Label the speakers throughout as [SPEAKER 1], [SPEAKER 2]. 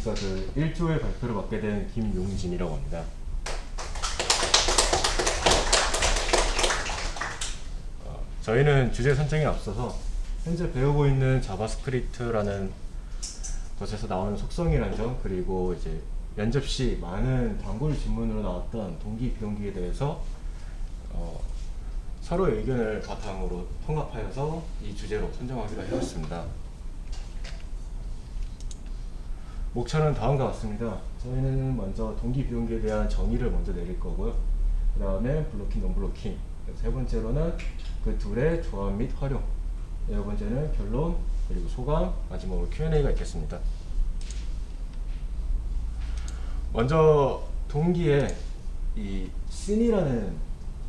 [SPEAKER 1] 안녕하십니까. 그 1조의 발표를 맡게 된 김용진이라고 합니다. 어, 저희는 주제 선정에 앞서서 현재 배우고 있는 자바스크립트라는 것에서 나오는 속성이라는 점 그리고 이제 면접 시 많은 단골 질문으로 나왔던 동기 비동기에 대해서 어, 서로의 의견을 바탕으로 통합하여서 이 주제로 선정하기로 하였습니다. 목차는 다음과 같습니다. 저희는 먼저 동기 비동기에 대한 정의를 먼저 내릴 거고요. 그 다음에 블로킹, 논블로킹. 세 번째로는 그 둘의 조합 및 활용. 네 번째는 결론, 그리고 소감, 마지막으로 Q&A가 있겠습니다. 먼저 동기에 이 신이라는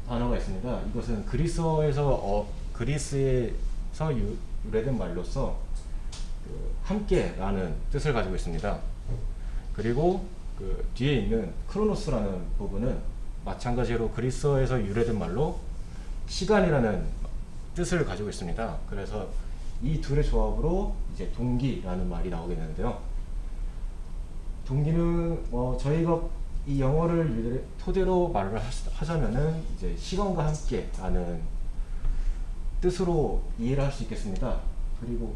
[SPEAKER 1] 단어가 있습니다. 이것은 그리스어에서 어, 그리스에서 유, 유래된 말로서 그 함께라는 뜻을 가지고 있습니다. 그리고 그 뒤에 있는 크로노스라는 부분은 마찬가지로 그리스어에서 유래된 말로 시간이라는 뜻을 가지고 있습니다. 그래서 이 둘의 조합으로 이제 동기라는 말이 나오게 되는데요. 동기는 뭐 저희가 이 영어를 토대로 말을 하- 하자면은 이제 시간과 함께라는 뜻으로 이해를 할 수 있겠습니다. 그리고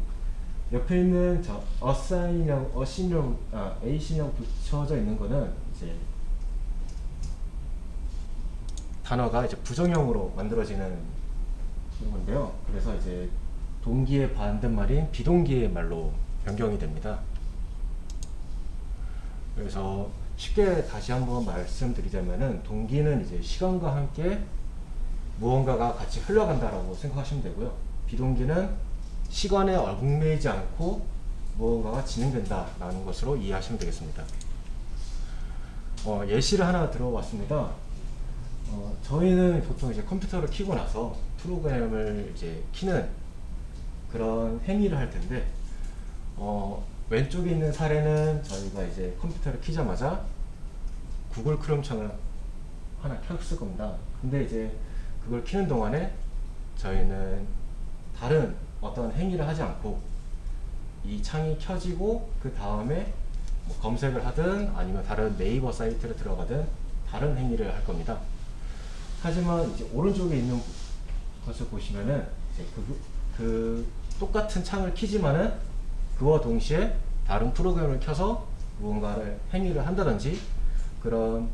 [SPEAKER 1] 옆에 있는 저 assign이라고 assign이라고 아 a이라고 붙여져 있는 거는 이제 단어가 이제 부정형으로 만들어지는 건데요. 그래서 이제 동기의 반대말인 비동기의 말로 변경이 됩니다. 그래서 쉽게 다시 한번 말씀드리자면은 동기는 이제 시간과 함께 무언가가 같이 흘러간다라고 생각하시면 되고요. 비동기는 시간에 얽매이지 않고 무언가가 진행된다라는 것으로 이해하시면 되겠습니다. 어, 예시를 하나 들어봤습니다. 어, 저희는 보통 이제 컴퓨터를 켜고 나서 프로그램을 이제 키는 그런 행위를 할 텐데 어, 왼쪽에 있는 사례는 저희가 이제 컴퓨터를 키자마자 구글 크롬 창을 하나 켰을 겁니다. 근데 이제 그걸 키는 동안에 저희는 다른 어떤 행위를 하지 않고 이 창이 켜지고 그 다음에 뭐 검색을 하든 아니면 다른 네이버 사이트를 들어가든 다른 행위를 할 겁니다. 하지만 이제 오른쪽에 있는 것을 보시면은 그, 그 똑같은 창을 키지만은 그와 동시에 다른 프로그램을 켜서 무언가를 행위를 한다든지 그런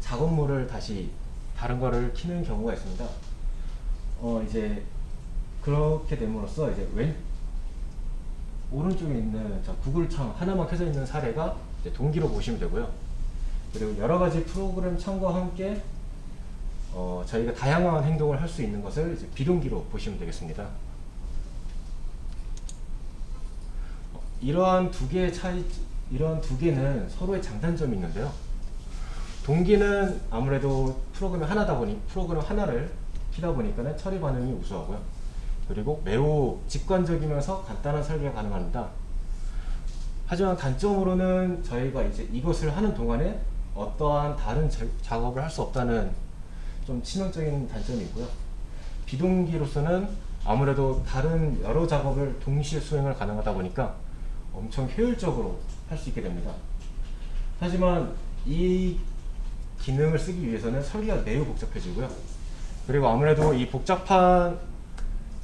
[SPEAKER 1] 작업물을 다시 다른 거를 키는 경우가 있습니다. 어 이제 그렇게 됨으로써 이제 왼 오른쪽에 있는 자, 구글 창 하나만 켜져 있는 사례가 동기로 보시면 되고요. 그리고 여러 가지 프로그램 창과 함께 어, 저희가 다양한 행동을 할 수 있는 것을 이제 비동기로 보시면 되겠습니다. 어, 이러한 두 개의 차이, 이러한 두 개는 서로의 장단점이 있는데요. 동기는 아무래도 프로그램 하나다 보니 프로그램 하나를 키다 보니까는 처리 반응이 우수하고요. 그리고 매우 직관적이면서 간단한 설계가 가능합니다. 하지만 단점으로는 저희가 이제 이것을 하는 동안에 어떠한 다른 자- 작업을 할 수 없다는 좀 치명적인 단점이 있고요. 비동기로서는 아무래도 다른 여러 작업을 동시에 수행을 가능하다 보니까 엄청 효율적으로 할 수 있게 됩니다. 하지만 이 기능을 쓰기 위해서는 설계가 매우 복잡해지고요. 그리고 아무래도 이 복잡한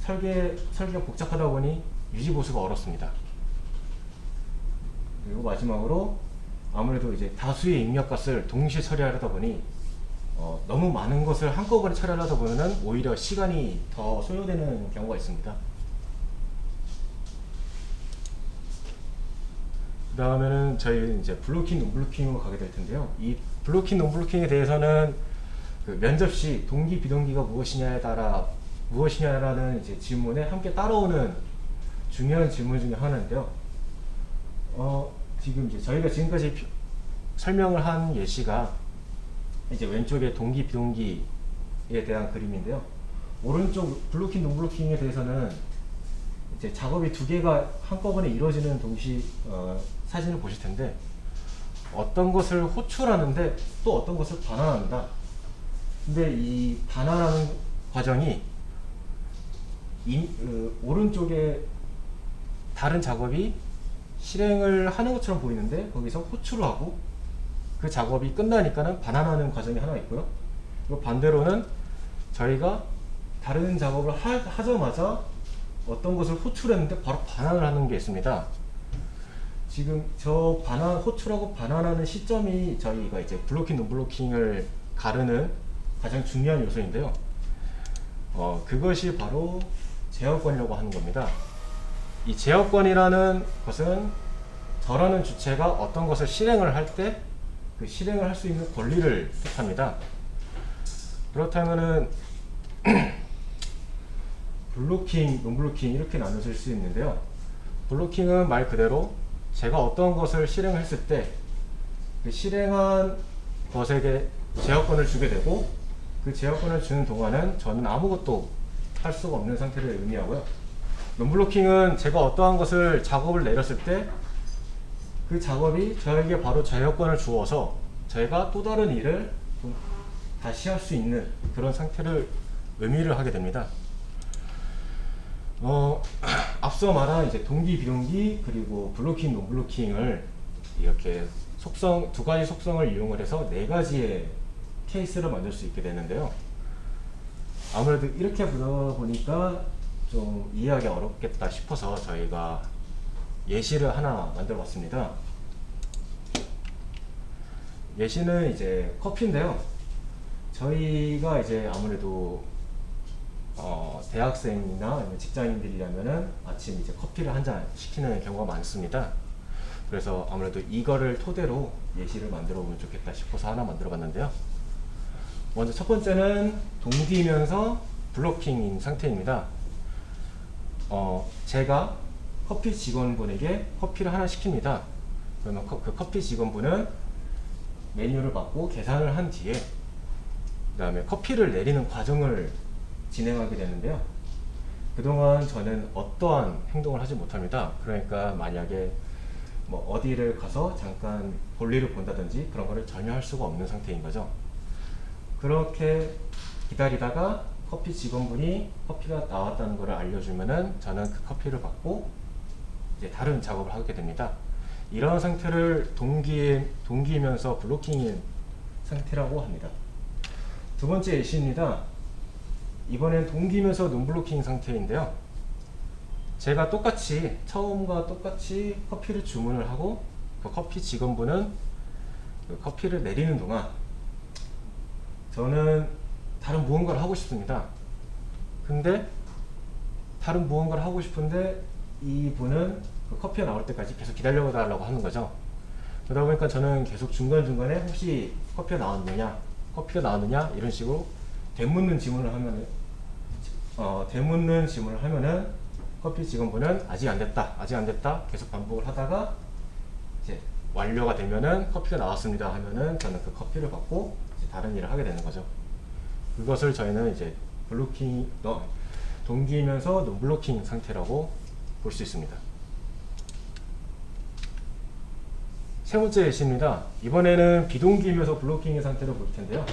[SPEAKER 1] 설계 설계가 복잡하다 보니 유지 보수가 어렵습니다. 그리고 마지막으로 아무래도 이제 다수의 입력값을 동시에 처리하려다 보니 어, 너무 많은 것을 한꺼번에 처리하려다 보면은 오히려 시간이 더 소요되는 경우가 있습니다. 그 다음에는 저희 이제 블로킹, 논블로킹으로 가게 될 텐데요. 이 블로킹, 논블로킹에 대해서는 그 면접 시 동기, 비동기가 무엇이냐에 따라 무엇이냐라는 이제 질문에 함께 따라오는 중요한 질문 중에 하나인데요. 어, 지금 이제 저희가 지금까지 피- 설명을 한 예시가 이제 왼쪽에 동기, 비동기에 대한 그림인데요. 오른쪽 블로킹, 논블로킹에 대해서는 이제 작업이 두 개가 한꺼번에 이루어지는 동시 어, 사진을 보실 텐데 어떤 것을 호출하는데 또 어떤 것을 반환합니다. 근데 이 반환하는 과정이 이, 그, 오른쪽에 다른 작업이 실행을 하는 것처럼 보이는데 거기서 호출을 하고 그 작업이 끝나니까는 반환하는 과정이 하나 있고요. 그리고 반대로는 저희가 다른 작업을 하, 하자마자 어떤 것을 호출했는데 바로 반환을 하는 게 있습니다. 지금 저 반환 호출하고 반환하는 시점이 저희가 이제 블로킹 논블로킹을 가르는 가장 중요한 요소인데요. 어, 그것이 바로 제어권이라고 하는 겁니다. 이 제어권이라는 것은 저라는 주체가 어떤 것을 실행을 할 때 그 실행을 할 수 있는 권리를 뜻합니다. 그렇다면은 블로킹, 논블로킹 이렇게 나눠질 수 있는데요. 블로킹은 말 그대로 제가 어떤 것을 실행했을 때 그 실행한 것에게 제어권을 주게 되고 그 제어권을 주는 동안은 저는 아무것도 할 수가 없는 상태를 의미하고요. 논블로킹은 제가 어떠한 것을 작업을 내렸을 때 그 작업이 저에게 바로 제어권을 주어서 저희가 또 다른 일을 좀 다시 할 수 있는 그런 상태를 의미를 하게 됩니다. 어, 앞서 말한 이제 동기 비동기 그리고 블로킹 논블로킹을 이렇게 속성 두 가지 속성을 이용을 해서 네 가지의 케이스를 만들 수 있게 되는데요. 아무래도 이렇게 보다 보니까 좀 이해하기 어렵겠다 싶어서 저희가 예시를 하나 만들어 봤습니다. 예시는 이제 커피인데요. 저희가 이제 아무래도 어, 대학생이나 직장인들이라면은 아침 이제 커피를 한 잔 시키는 경우가 많습니다. 그래서 아무래도 이거를 토대로 예시를 만들어 보면 좋겠다 싶어서 하나 만들어 봤는데요. 먼저 첫 번째는 동기면서 블로킹인 상태입니다. 어, 제가 커피 직원분에게 커피를 하나 시킵니다. 그러면 커- 그 커피 직원분은 메뉴를 받고 계산을 한 뒤에 그 다음에 커피를 내리는 과정을 진행하게 되는데요. 그동안 저는 어떠한 행동을 하지 못합니다. 그러니까 만약에 뭐 어디를 가서 잠깐 볼일을 본다든지 그런 거를 전혀 할 수가 없는 상태인 거죠. 그렇게 기다리다가 커피 직원분이 커피가 나왔다는 것을 알려주면은 저는 그 커피를 받고 이제 다른 작업을 하게 됩니다. 이런 상태를 동기, 동기면서 블로킹인 상태라고 합니다. 두 번째 예시입니다. 이번엔 동기면서 논블로킹 상태인데요. 제가 똑같이 처음과 똑같이 커피를 주문을 하고 그 커피 직원분은 그 커피를 내리는 동안 저는 다른 무언가를 하고 싶습니다. 근데 다른 무언가를 하고 싶은데 이분은 그 커피가 나올 때까지 계속 기다려 달라고 하는 거죠. 그러다 보니까 저는 계속 중간중간에 혹시 커피가 나왔느냐, 커피가 나왔느냐 이런 식으로 되묻는 질문을 하면 어, 되묻는 질문을 하면은 커피 직원분은 아직 안 됐다, 아직 안 됐다 계속 반복을 하다가 이제 완료가 되면은 커피가 나왔습니다 하면은 저는 그 커피를 받고 다른 일을 하게 되는 거죠. 그것을 저희는 이제 블로킹, 너, 동기면서 논블로킹 상태라고 볼 수 있습니다. 세 번째 예시입니다. 이번에는 비동기면서 블로킹의 상태를 볼 텐데요.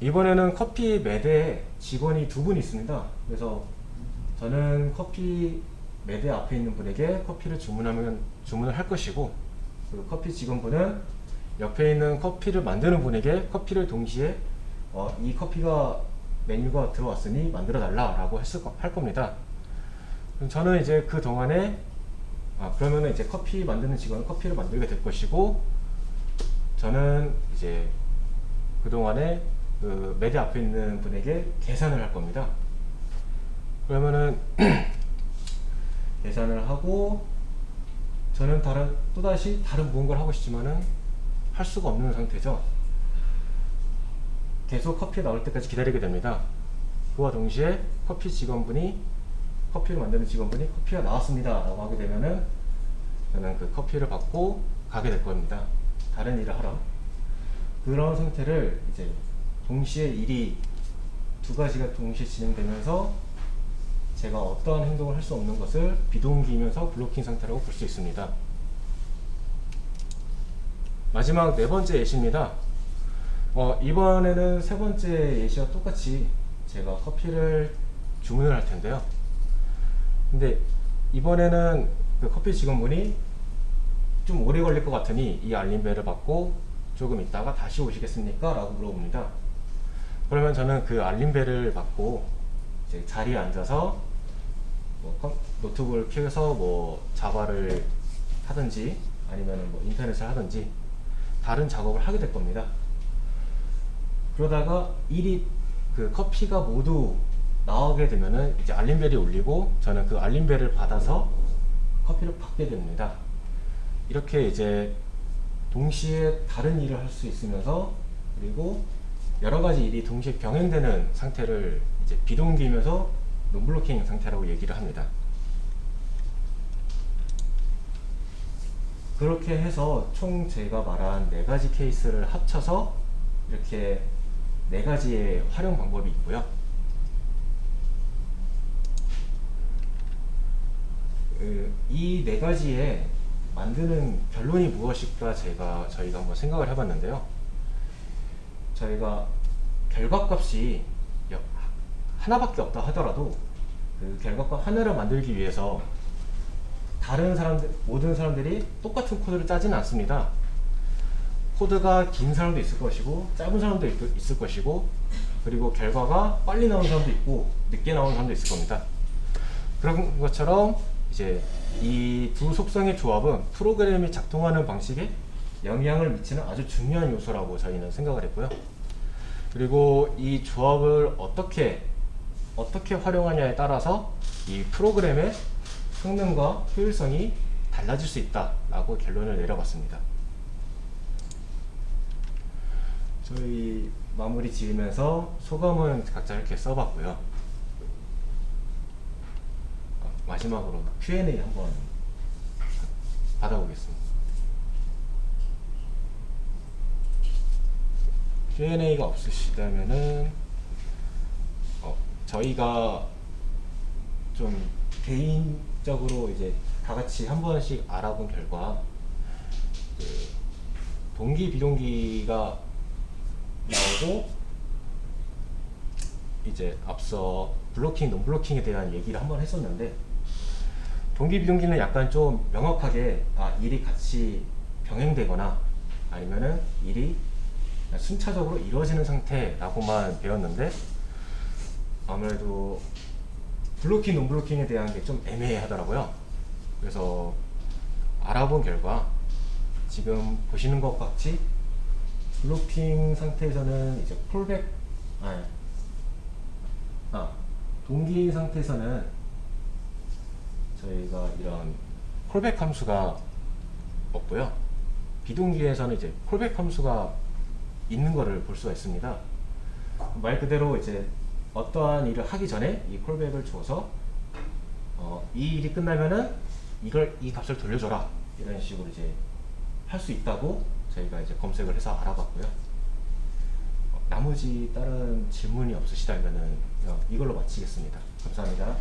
[SPEAKER 1] 이번에는 커피 매대에 직원이 두 분 있습니다. 그래서 저는 커피 매대 앞에 있는 분에게 커피를 주문하면 주문을 할 것이고 그 커피 직원분은 옆에 있는 커피를 만드는 분에게 커피를 동시에 어, 이 커피가 메뉴가 들어왔으니 만들어 달라라고 했을 거, 할 겁니다. 그럼 저는 이제 그 동안에 아, 그러면은 이제 커피 만드는 직원은 커피를 만들게 될 것이고 저는 이제 그 동안에 그 매대 앞에 있는 분에게 계산을 할 겁니다. 그러면은 계산을 하고 저는 다른 또 다시 다른 무언가를 하고 싶지만은 할 수가 없는 상태죠. 계속 커피 나올 때까지 기다리게 됩니다. 그와 동시에 커피 직원분이 커피를 만드는 직원분이 커피가 나왔습니다 라고 하게 되면은 저는 그 커피를 받고 가게 될 겁니다. 다른 일을 하러. 그런 상태를 이제 동시에 일이 두 가지가 동시에 진행되면서 제가 어떠한 행동을 할 수 없는 것을 비동기면서 블로킹 상태라고 볼 수 있습니다. 마지막 네 번째 예시입니다. 어, 이번에는 세 번째 예시와 똑같이 제가 커피를 주문을 할 텐데요. 근데 이번에는 그 커피 직원분이 좀 오래 걸릴 것 같으니 이 알림벨을 받고 조금 있다가 다시 오시겠습니까? 라고 물어봅니다. 그러면 저는 그 알림벨을 받고 이제 자리에 앉아서 뭐 컴- 노트북을 켜서 뭐 자바를 하든지 아니면 뭐 인터넷을 하든지 다른 작업을 하게 될 겁니다. 그러다가 일이 그 커피가 모두 나오게 되면은 이제 알림벨이 울리고 저는 그 알림벨을 받아서 커피를 받게 됩니다. 이렇게 이제 동시에 다른 일을 할 수 있으면서 그리고 여러 가지 일이 동시에 병행되는 상태를 이제 비동기면서 논블로킹 상태라고 얘기를 합니다. 그렇게 해서 총 제가 말한 네 가지 케이스를 합쳐서 이렇게 네 가지의 활용 방법이 있고요. 이 네 가지에 만드는 결론이 무엇일까 제가 저희가 한번 생각을 해봤는데요. 저희가 결과값이 여- 하나밖에 없다 하더라도 그 결과값 하나를 만들기 위해서 다른 사람들 모든 사람들이 똑같은 코드를 짜지는 않습니다. 코드가 긴 사람도 있을 것이고 짧은 사람도 있- 있을 것이고 그리고 결과가 빨리 나오는 사람도 있고 늦게 나오는 사람도 있을 겁니다. 그런 것처럼 이제 이 두 속성의 조합은 프로그램이 작동하는 방식에 영향을 미치는 아주 중요한 요소라고 저희는 생각을 했고요. 그리고 이 조합을 어떻게 어떻게 활용하냐에 따라서 이 프로그램의 성능과 효율성이 달라질 수 있다라고 결론을 내려봤습니다. 저희 마무리 지으면서 소감은 각자 이렇게 써봤고요. 어, 마지막으로 Q&A 한번 받아보겠습니다. Q&A가 없으시다면은 어, 저희가 좀 개인적으로 이제 다 같이 한 번씩 알아본 결과 그 동기 비동기가 나오고 이제 앞서 블로킹 논블로킹에 대한 얘기를 한번 했었는데 동기 비동기는 약간 좀 명확하게 아 일이 같이 병행되거나 아니면은 일이 순차적으로 이루어지는 상태라고만 배웠는데 아무래도 블로킹 논블로킹에 대한 게 좀 애매하더라고요. 그래서 알아본 결과 지금 보시는 것 같이 블로킹 상태에서는 이제 콜백 아, 아 동기 상태에서는 저희가 이런 콜백 함수가 없고요. 비동기에서는 이제 콜백 함수가 있는 거를 볼 수가 있습니다. 말 그대로 이제 어떠한 일을 하기 전에 이 콜백을 줘서 어, 이 일이 끝나면은 이걸 이 값을 돌려줘라 이런 식으로 이제 할 수 있다고 저희가 이제 검색을 해서 알아봤고요. 어, 나머지 다른 질문이 없으시다면은 어, 이걸로 마치겠습니다. 감사합니다.